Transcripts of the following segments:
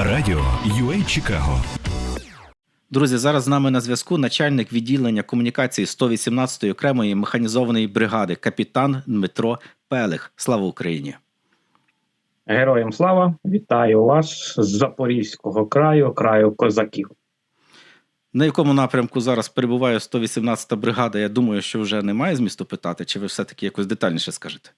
Радіо UA Чикаго. Друзі, зараз з нами на зв'язку начальник відділення комунікації 118-ї окремої механізованої бригади, капітан Дмитро Пелих. Слава Україні! Героям слава, вітаю вас з Запорізького краю, краю козаків. На якому напрямку зараз перебуває 118-та бригада? Я думаю, що вже немає змісту питати, чи ви все-таки якось детальніше скажете?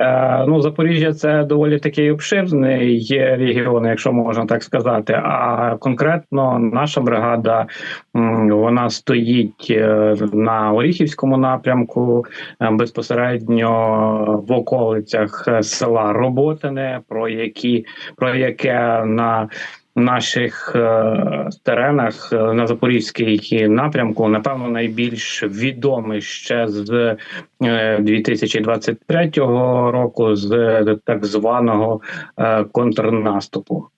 Е, ну, Запоріжжя це доволі такий обширний регіон, якщо можна так сказати. А конкретно наша бригада вона стоїть е, на Оріхівському напрямку, е, безпосередньо в околицях села Роботине, про які про яке на наших е, теренах е, на запорізький напрямку, напевно, найбільш відомий ще з е, 2023 року, з так званого е, контрнаступу.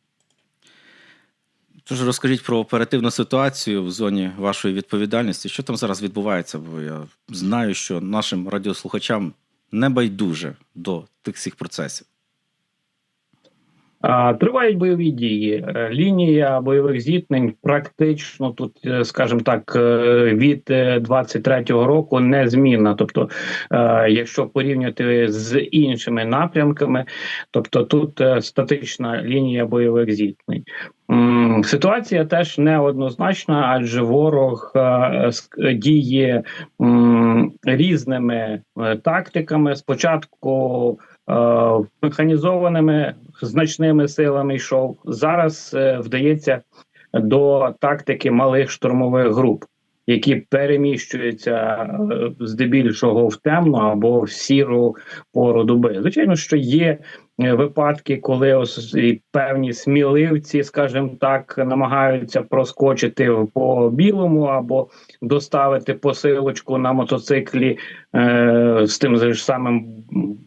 Тож розкажіть про оперативну ситуацію в зоні вашої відповідальності. Що там зараз відбувається? Бо я знаю, що нашим радіослухачам не байдуже до тих всіх процесів. Тривають бойові дії. Е, Лінія бойових зіткнень практично тут, е, скажімо так, е, від е, 23-го року незмінна. Тобто, якщо порівнювати з іншими напрямками, тобто тут статична лінія бойових зіткнень. Ситуація теж неоднозначна, адже ворог діє різними тактиками. Спочатку механізованими значними силами йшов. Зараз е, вдається до тактики малих штурмових груп, які переміщуються е, здебільшого в темну або в сіру пору доби. Звичайно, що є е, випадки, коли ось певні сміливці, скажімо так, намагаються проскочити по білому або доставити посилочку на мотоциклі е, з тим же самим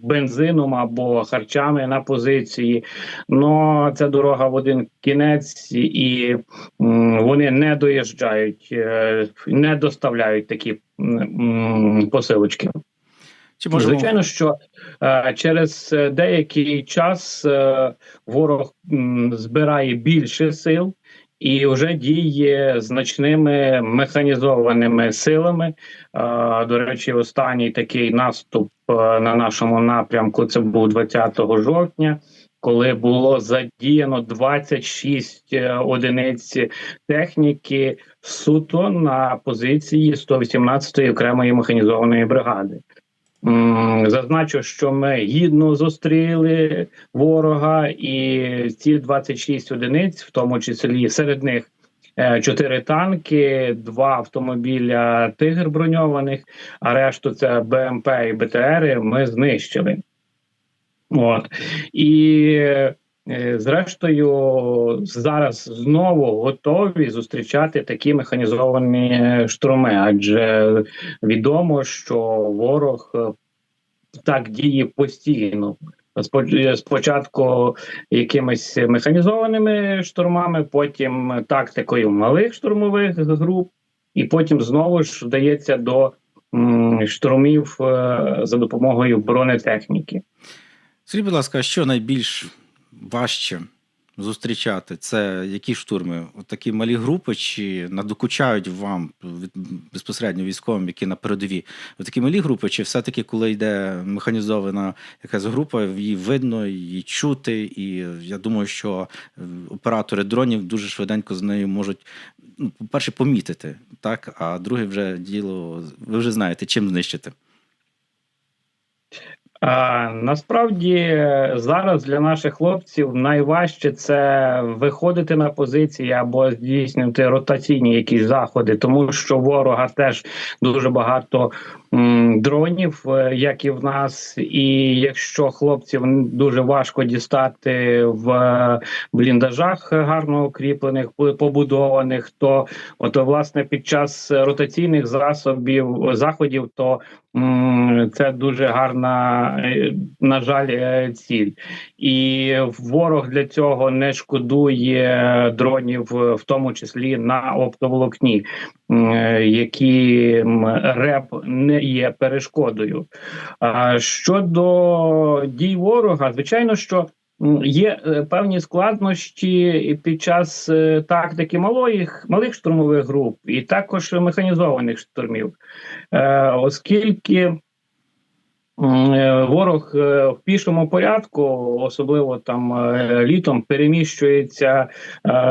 бензином або харчами на позиції. Ну це дорога в один кінець, і м, вони не доїжджають, е, не доставляють такі м, посилочки. Чи можемо Звичайно, що е, через е, деякий час е, ворог м, збирає більше сил і вже діє значними механізованими силами. Е, до речі, останній такий наступ е, на нашому напрямку це був 20 жовтня. Коли було задіяно 26 е, одиниць техніки суто на позиції 118-ї окремої механізованої бригади. Зазначу, що ми гідно зустріли ворога, і ці 26 одиниць, в тому числі серед них е, чотири танки, два автомобіля тигр броньованих, а решту це БМП і БТРи. Ми знищили. От і зрештою зараз знову готові зустрічати такі механізовані штурми, адже відомо, що ворог е, так діє постійно. Спочатку якимись механізованими штурмами, потім тактикою малих штурмових груп, і потім знову ж вдається до штурмів е, за допомогою бронетехніки. Скажіть, будь ласка, що найбільш важче зустрічати? Це які штурми? От такі малі групи, чи надокучають вам від- безпосередньо військовим, які на передовій? От такі малі групи, чи все-таки, коли йде механізована якась група, її видно, її чути, і я думаю, що е, оператори дронів дуже швиденько з нею можуть, ну, по-перше, помітити, так, а друге вже діло, ви вже знаєте, чим знищити. А, насправді зараз для наших хлопців найважче це виходити на позиції або здійснювати ротаційні якісь заходи, тому що ворога теж дуже багато дронів, е, як і в нас. І якщо хлопців дуже важко дістати в е, бліндажах гарно укріплених, побудованих, то от власне під час ротаційних засобів заходів, то це дуже гарна, е, на жаль, ціль. І ворог для цього не шкодує дронів, в тому числі на оптоволокні, е, які РЕП не є перешкодою. А щодо дій ворога, звичайно, що є е, певні складнощі під час е, тактики малих, малих штурмових груп і також механізованих штурмів, оскільки. Ворог в пішому порядку, особливо там літом, переміщується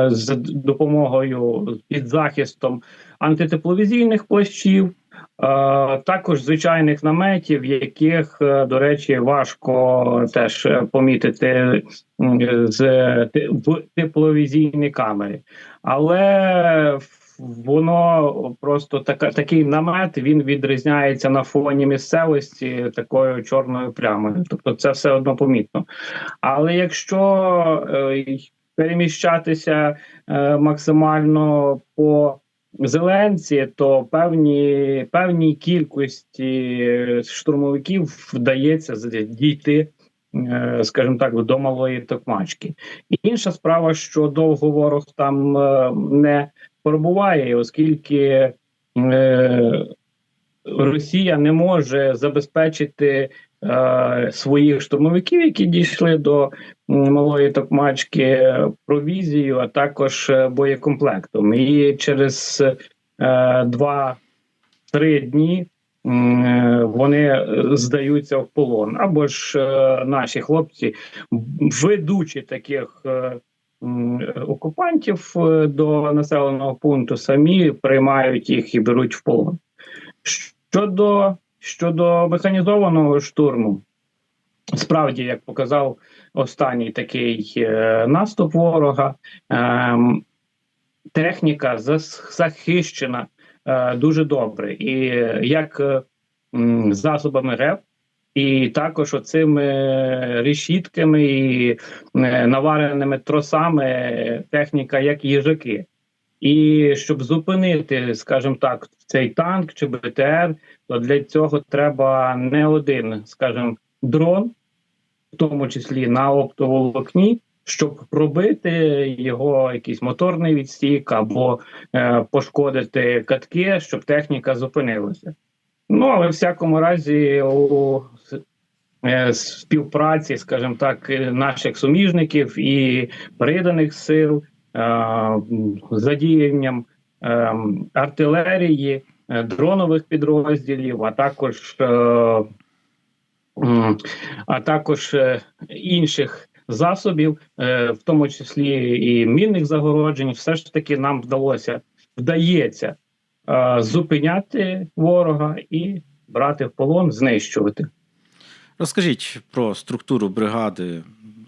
з допомогою під захистом антитепловізійних плащів, також звичайних наметів, яких, е, до речі, важко теж е, помітити з в тепловізійні камери. Але воно просто така такий намет він відрізняється на фоні місцевості такою чорною плямою. Тобто це все одно помітно. Але якщо е, переміщатися е, максимально по зеленці, то певні певній кількості штурмовиків вдається дійти, е, скажімо так, до малої токмачки. Інша справа, що довго ворог там е, не перебуває, оскільки е, Росія не може забезпечити е, своїх штурмовиків, які дійшли до малої токмачки, е, провізію, а також е, боєкомплектом. І через е, два-три дні. е, Вони е, здаються в полон, або ж е, наші хлопці, ведучи таких е, окупантів е, до населеного пункту, самі приймають їх і беруть в полон. Щодо, щодо механізованого штурму, справді, як показав останній такий е, наступ ворога, ем, техніка захищена е, дуже добре. І е, як е, засобами РЕП, і також оцими решітками і е, навареними тросами техніка, як їжаки. І щоб зупинити, скажімо так, цей танк чи БТР, то для цього треба не один, скажімо, дрон, в тому числі на оптоволокні, щоб пробити його якийсь моторний відстік або е, пошкодити катки, щоб техніка зупинилася. Ну але в всякому разі у е, співпраці, скажімо так, наших суміжників і приданих сил задіянням е, артилерії, е, дронових підрозділів, а також, е, а також е, інших засобів, е, в тому числі і мінних загороджень, все ж таки нам вдалося вдається е, зупиняти ворога і брати в полон, знищувати. Розкажіть про структуру бригади.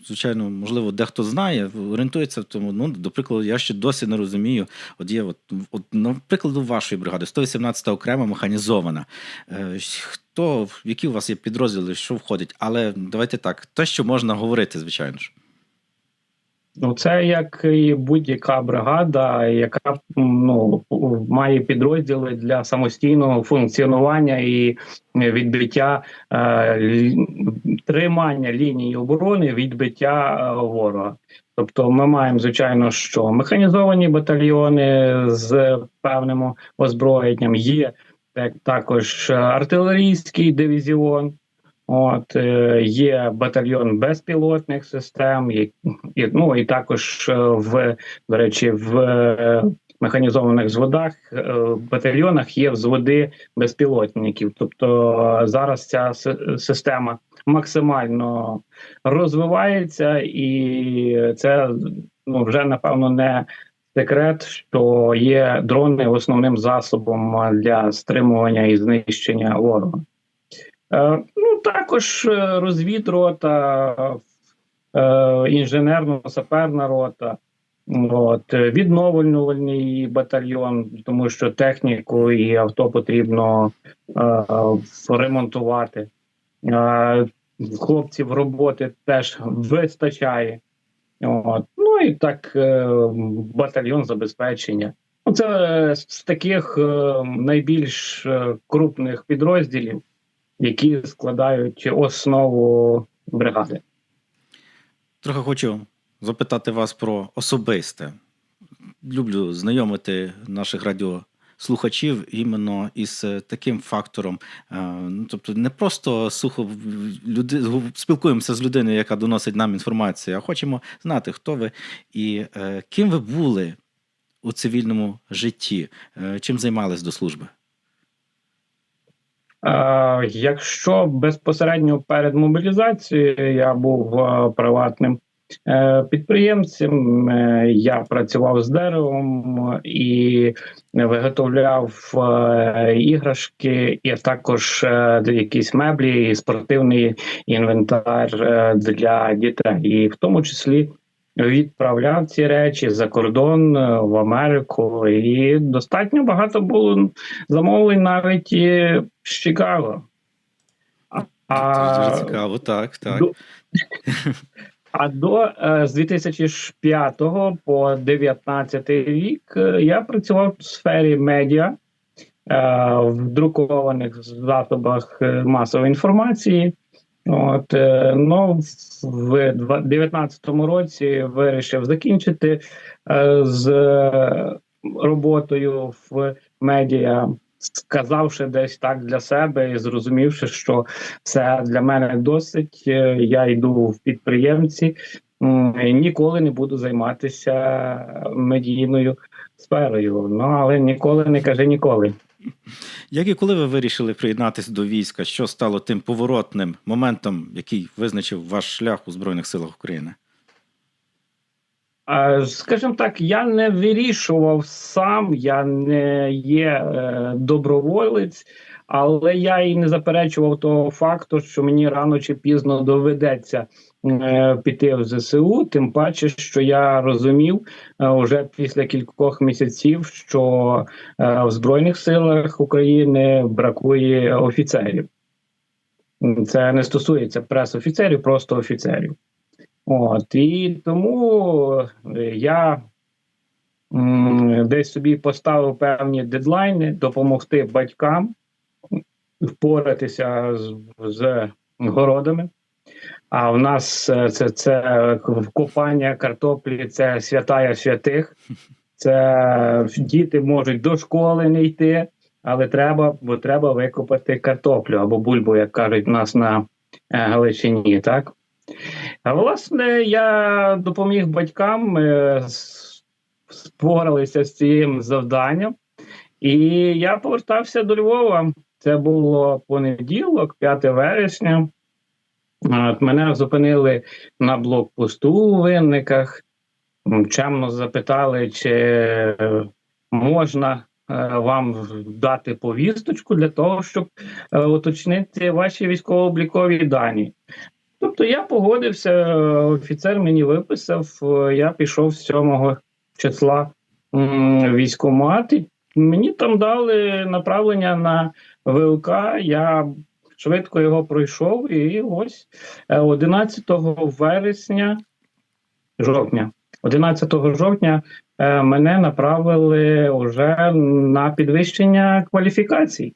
Звичайно, можливо, дехто знає, орієнтується в тому. Ну, до прикладу, я ще досі не розумію. От є, от, от наприклад, вашої бригади, 118 окрема механізована. Е, Хто, які у вас є підрозділи, що входить? Але давайте так, те, що можна говорити, звичайно ж. Ну, це як і будь-яка бригада, яка ну має підрозділи для самостійного функціонування і відбиття е, тримання лінії оборони, відбиття е, ворога. Тобто, ми маємо звичайно, що механізовані батальйони з певним озброєнням є так, також е, артилерійський дивізіон. От е, є батальйон безпілотних систем, і, і, ну і також е, в до речі, в е, механізованих взводах е, батальйонах є взводи безпілотників. Тобто зараз ця система максимально розвивається, і це ну вже напевно не секрет, що є дрони основним засобом для стримування і знищення ворога. Е, Ну, також е, розвідрота, е, інженерно-саперна рота, от, відновлювальний батальйон, тому що техніку і авто потрібно ремонтувати. Хлопців роботи теж вистачає. От. Ну і так, батальйон забезпечення. Ну, Це з таких найбільш крупних підрозділів які складають основу бригади. Трохи хочу запитати вас про особисте. Люблю знайомити наших слухачів іменно із е, таким фактором. Е, Ну, тобто, не просто сухо люди спілкуємося з людиною, яка доносить нам інформацію, а хочемо знати, хто ви і е, ким ви були у цивільному житті, чим займались до служби. Е, якщо безпосередньо перед мобілізацією я був е, приватним е, підприємцем, я працював з деревом і виготовляв іграшки, і також якісь меблі, і спортивний інвентар для дітей, і в тому числі. Відправляв ці речі за кордон е, в Америку, і достатньо багато було замовлень навіть і з Чикаго. А, Дуже цікаво, так, так. до, а до е, з 2005 по 2019 рік е, я працював в сфері медіа е, в друкованих засобах е, масової інформації. От, е, ну, в 2019 році вирішив закінчити е, з е, роботою в медіа, сказавши десь так для себе і зрозумівши, що це для мене досить. Я йду в підприємці, ніколи не буду займатися медійною сферою. Ну але ніколи не кажи ніколи. Як і коли ви вирішили приєднатися до війська, що стало тим поворотним моментом, який визначив ваш шлях у Збройних силах України? Скажімо так, я не вирішував сам, я не є е, доброволець, але я і не заперечував того факту, що мені рано чи пізно доведеться е, піти в ЗСУ. Тим паче, що я розумів е, вже після кількох місяців, що е, в Збройних силах України бракує офіцерів. Це не стосується прес-офіцерів, просто офіцерів. От і тому е, я м, десь собі поставив певні дедлайни, допомогти батькам впоратися з, з городами. А в нас е, це, це копання картоплі, це святая святих. Це діти можуть до школи не йти, але треба, бо треба викопати картоплю або бульбу, як кажуть у нас на е, Галичині, так? А власне, я допоміг батькам е, с- споралися з цим завданням, і я повертався до Львова. Це було понеділок, 5 вересня. От мене зупинили на блокпосту у винниках. Чемно запитали, чи е, можна е, вам дати повісточку для того, щоб е, уточнити ваші військово-облікові дані. Тобто я погодився, офіцер мені виписав, я пішов з 7 числа м, військкомат, і мені там дали направлення на ВЛК. Я швидко його пройшов, і ось е, 11 вересня, жовтня, 11 жовтня е, мене направили вже на підвищення кваліфікацій.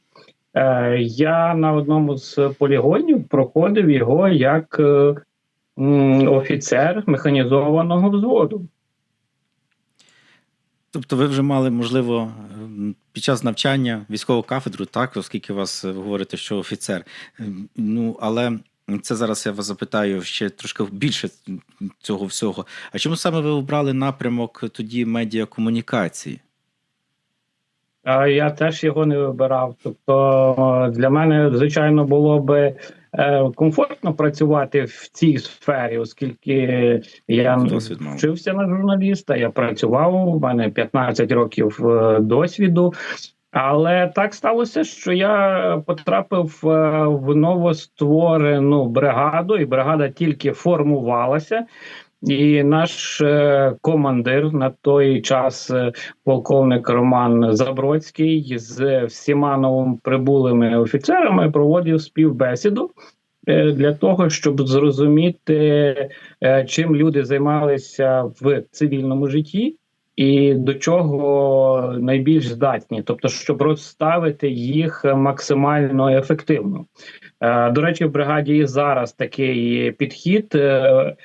Е, Я на одному з полігонів проходив його як е, офіцер механізованого взводу. Тобто, ви вже мали, можливо, ем, під час навчання військову кафедру, так, оскільки вас е, говорите, що офіцер. Ем, Ну, але це зараз я вас запитаю ще трошки більше цього всього. А чому саме ви обрали напрямок тоді медіакомунікації? Я теж його не вибирав. Тобто е, для мене, звичайно, було би комфортно працювати в цій сфері, оскільки я вчився на журналіста, я працював, у мене 15 років е, досвіду. Але так сталося, що я потрапив е, в новостворену бригаду, і бригада тільки формувалася. І наш е, командир на той час, е, полковник Роман Забродський, з всіма новоприбулими офіцерами проводив співбесіду е, для того, щоб зрозуміти, е, чим люди займалися в цивільному житті. І до чого найбільш здатні, тобто, щоб розставити їх максимально ефективно. Е, До речі, в бригаді зараз такий підхід. Е,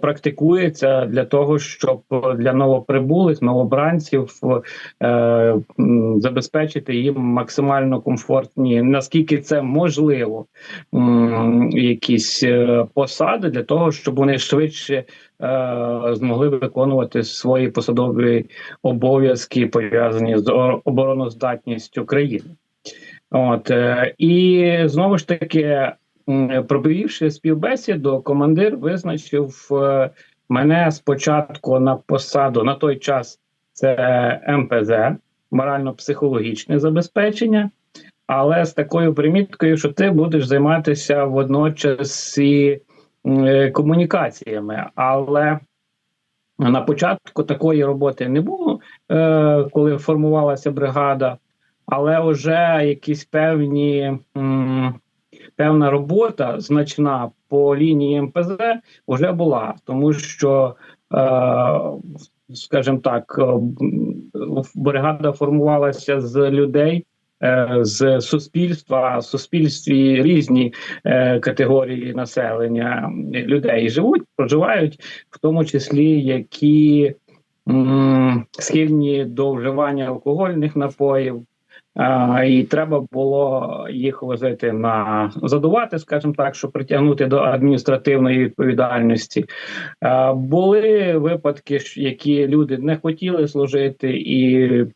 практикується для того, щоб для новоприбулих новобранців е, забезпечити їм максимально комфортні, наскільки це можливо, якісь е, посади для того, щоб вони швидше е, змогли виконувати свої посадові обов'язки пов'язані з обороноздатністю країни. От е, і знову ж таки, провівши співбесіду, командир визначив е, мене спочатку на посаду на той час. Це МПЗ, морально-психологічне забезпечення, але з такою приміткою, що ти будеш займатися водночас і е, комунікаціями. Але на початку такої роботи не було, е, коли формувалася бригада, але вже якісь певні певна робота значна по лінії МПЗ вже була, тому що, е, скажімо так, е, бригада формувалася з людей. е, З суспільства в суспільстві різні е, категорії населення людей живуть, проживають, в тому числі які м, схильні до вживання алкогольних напоїв, і треба було їх возити на задувати, скажімо так, щоб притягнути до адміністративної відповідальності. Були випадки, які люди не хотіли служити і.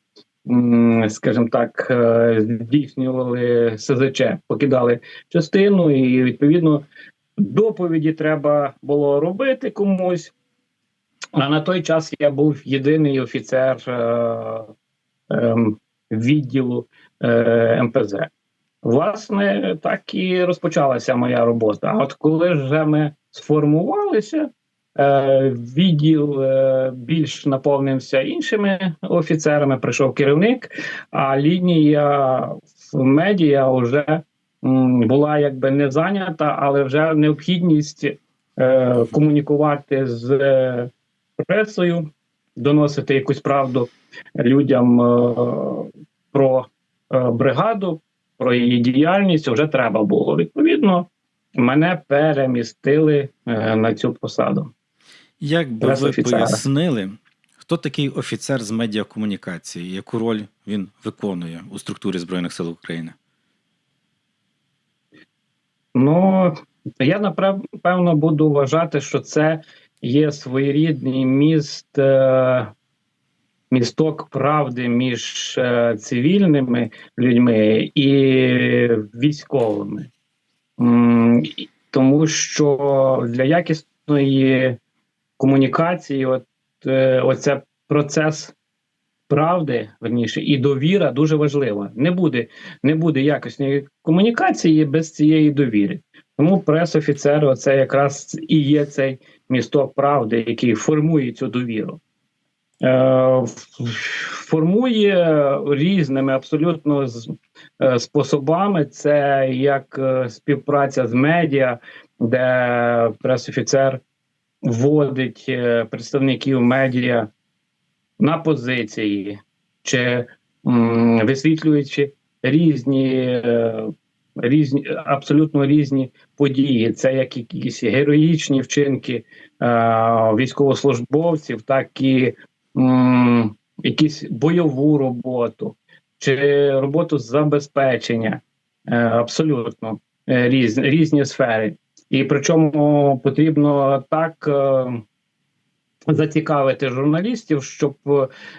Скажімо так, е, здійснювали СЗЧ, покидали частину, і відповідно доповіді треба було робити комусь. А на той час я був єдиний офіцер е, ем, відділу е, МПЗ. Власне, так і розпочалася моя робота. А от коли вже ми сформувалися, е, відділ е, більш наповнився іншими офіцерами, прийшов керівник, а лінія в медіа вже м, була якби не зайнята, але вже необхідність е, комунікувати з е, пресою, доносити якусь правду людям е, про е, бригаду, про її діяльність вже треба було. Відповідно, мене перемістили е, на цю посаду. Як би ви Пресофіцера. пояснили, хто такий офіцер з медіакомунікації, яку роль він виконує у структурі Збройних сил України? Ну я напевно буду вважати, що це є своєрідний міст, е, місток правди між е, цивільними людьми і військовими. Тому що для якісної комунікації, от е, оце процес правди, верніше, і довіра дуже важлива. Не буде, не буде якісної комунікації без цієї довіри. Тому прес-офіцери, це якраз і є цей місток правди, який формує цю довіру. Е, формує різними абсолютно е, способами. Це як е, співпраця з медіа, де прес-офіцер вводить представників медіа на позиції, чи висвітлюючи різні, різні абсолютно різні події. Це як якісь героїчні вчинки е, військовослужбовців, так і м, якісь бойову роботу чи роботу з забезпечення. Е, абсолютно е, різні, різні сфери. І причому потрібно так. е, Зацікавити журналістів, щоб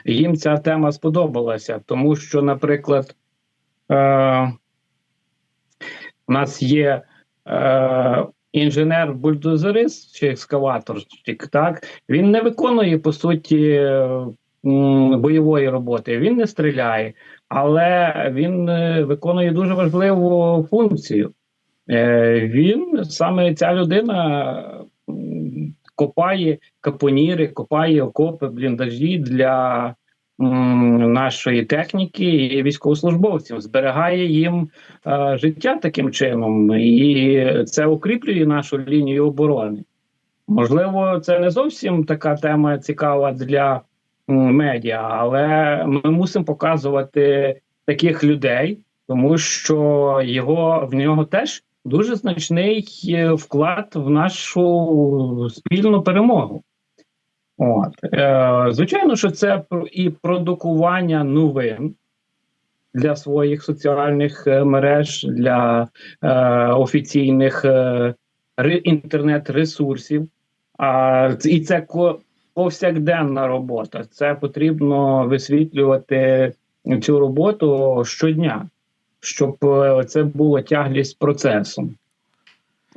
їм ця тема сподобалася, тому що, наприклад, е, у нас є е, інженер-бульдозерист чи екскаваторщик, так він не виконує по суті бойової роботи, він не стріляє, але він е, виконує дуже важливу функцію. Е, він саме ця людина копає капоніри, копає окопи, бліндажі для нашої техніки і військовослужбовців, зберігає їм е, життя таким чином, і це укріплює нашу лінію оборони. Можливо, це не зовсім така тема цікава для медіа, але ми мусимо показувати таких людей, тому що його в нього теж дуже значний е, вклад в нашу спільну перемогу. От. Е, звичайно, що це і продукування новин для своїх соціальних е, мереж, для е, офіційних е, інтернет-ресурсів. А, і це повсякденна робота. Це потрібно висвітлювати цю роботу щодня, щоб е, це було тяглість процесом.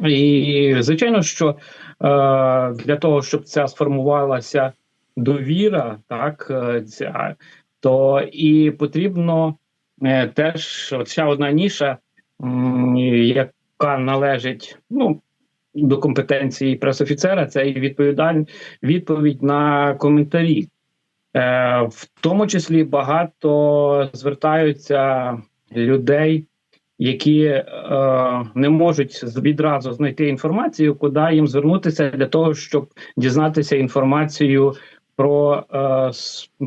І звичайно, що для того, щоб ця сформувалася довіра, так е, ця, то і потрібно е, теж ще одна ніша, яка належить ну, до компетенції пресофіцера, це і відповідаль, відповідь на коментарі. Е, в тому числі багато звертаються людей, які е, не можуть відразу знайти інформацію, куди їм звернутися для того, щоб дізнатися інформацію про е,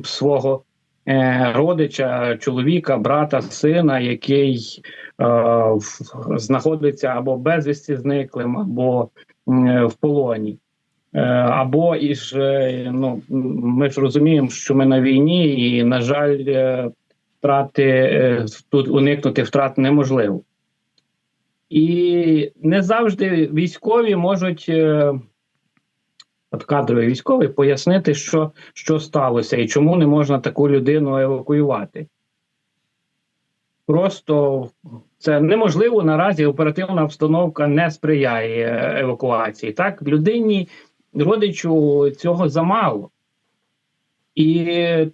свого е, родича, чоловіка, брата, сина, який е, знаходиться або безвісті зниклим, або м, в полоні. Е, Або і ж е, ну ми ж розуміємо, що ми на війні, і на жаль, е, втрати е, тут уникнути втрат неможливо. І не завжди військові можуть, е, от кадрові військові, пояснити, що, що сталося і чому не можна таку людину евакуювати. Просто це неможливо наразі. Оперативна обстановка не сприяє евакуації. Так, людині, родичу цього замало. І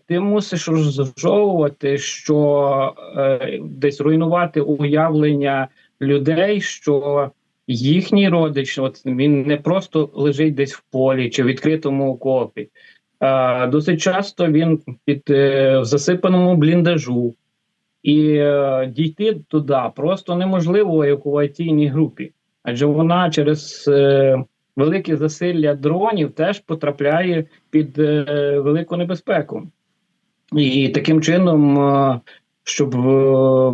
ти мусиш розжовувати, що е, десь руйнувати уявлення людей, що їхній родич, от він не просто лежить десь в полі чи в відкритому окопі. Е, досить часто він під е, в засипаному бліндажу, і е, дійти туди просто неможливо евакуаційній групі, адже вона через е, велике засилля дронів теж потрапляє під е, велику небезпеку. І таким чином, е, щоб е,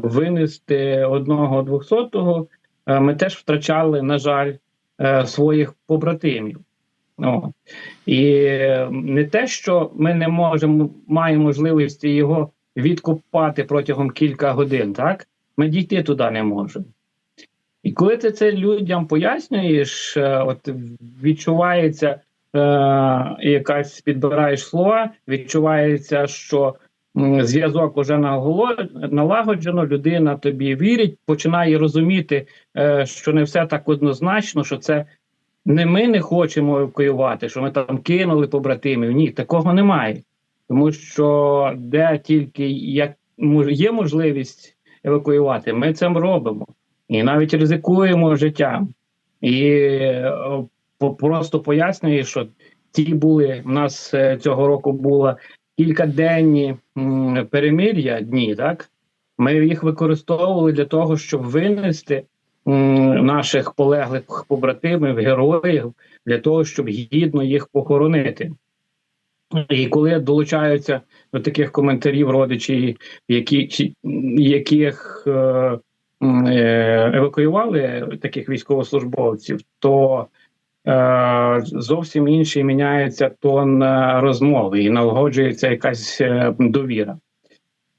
винести одного двохсотого, ми теж втрачали, на жаль, своїх побратимів. О. І не те, що ми не можемо, маємо можливості його відкопати протягом кілька годин, так? Ми дійти туди не можемо. І коли ти це людям пояснюєш, е, от відчувається е, якась підбираєш слова, відчувається, що зв'язок уже налагоджено, людина тобі вірить, починає розуміти, е, що не все так однозначно, що це не ми не хочемо евакуювати, що ми там кинули побратимів. Ні, такого немає. Тому що де тільки як є можливість евакуювати, ми це робимо і навіть ризикуємо життям. І е, просто пояснюю, що ті були в нас е, цього року було кількаденні перемир'я дні, так ми їх використовували для того, щоб винести наших полеглих побратимів, героїв, для того, щоб гідно їх похоронити. І коли долучаються до таких коментарів родичі, які яких е, евакуювали таких військовослужбовців, то е, зовсім інший міняється тон е, розмови і налагоджується якась е, довіра.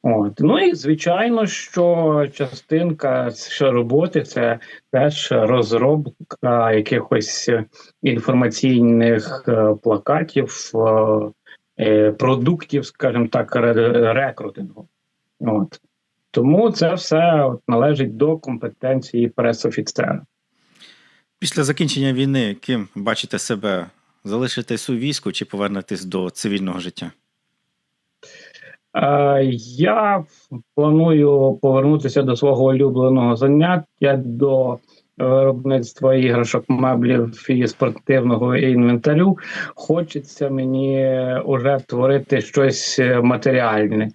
От. Ну і звичайно, що частинка роботи це теж розробка якихось е, інформаційних е, плакатів, е, е, продуктів, скажімо так, рекрутингу. От. Тому це все от, належить до компетенції пресофіцера. Після закінчення війни, ким бачите себе? Залишитесь у війську чи повернетесь до цивільного життя? Е, Я планую повернутися до свого улюбленого заняття до виробництва іграшок, меблів і спортивного інвентарю. Хочеться мені уже творити щось е, матеріальне, е,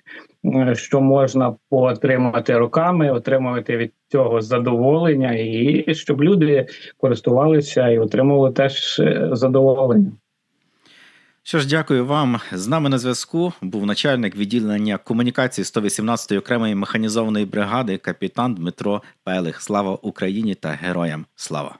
що можна поотримати руками, отримувати від цього задоволення, і щоб люди користувалися і отримували теж е, задоволення. Що ж, дякую вам. З нами на зв'язку був начальник відділення комунікації 118-ї окремої механізованої бригади, капітан Дмитро Пелих. Слава Україні та героям слава!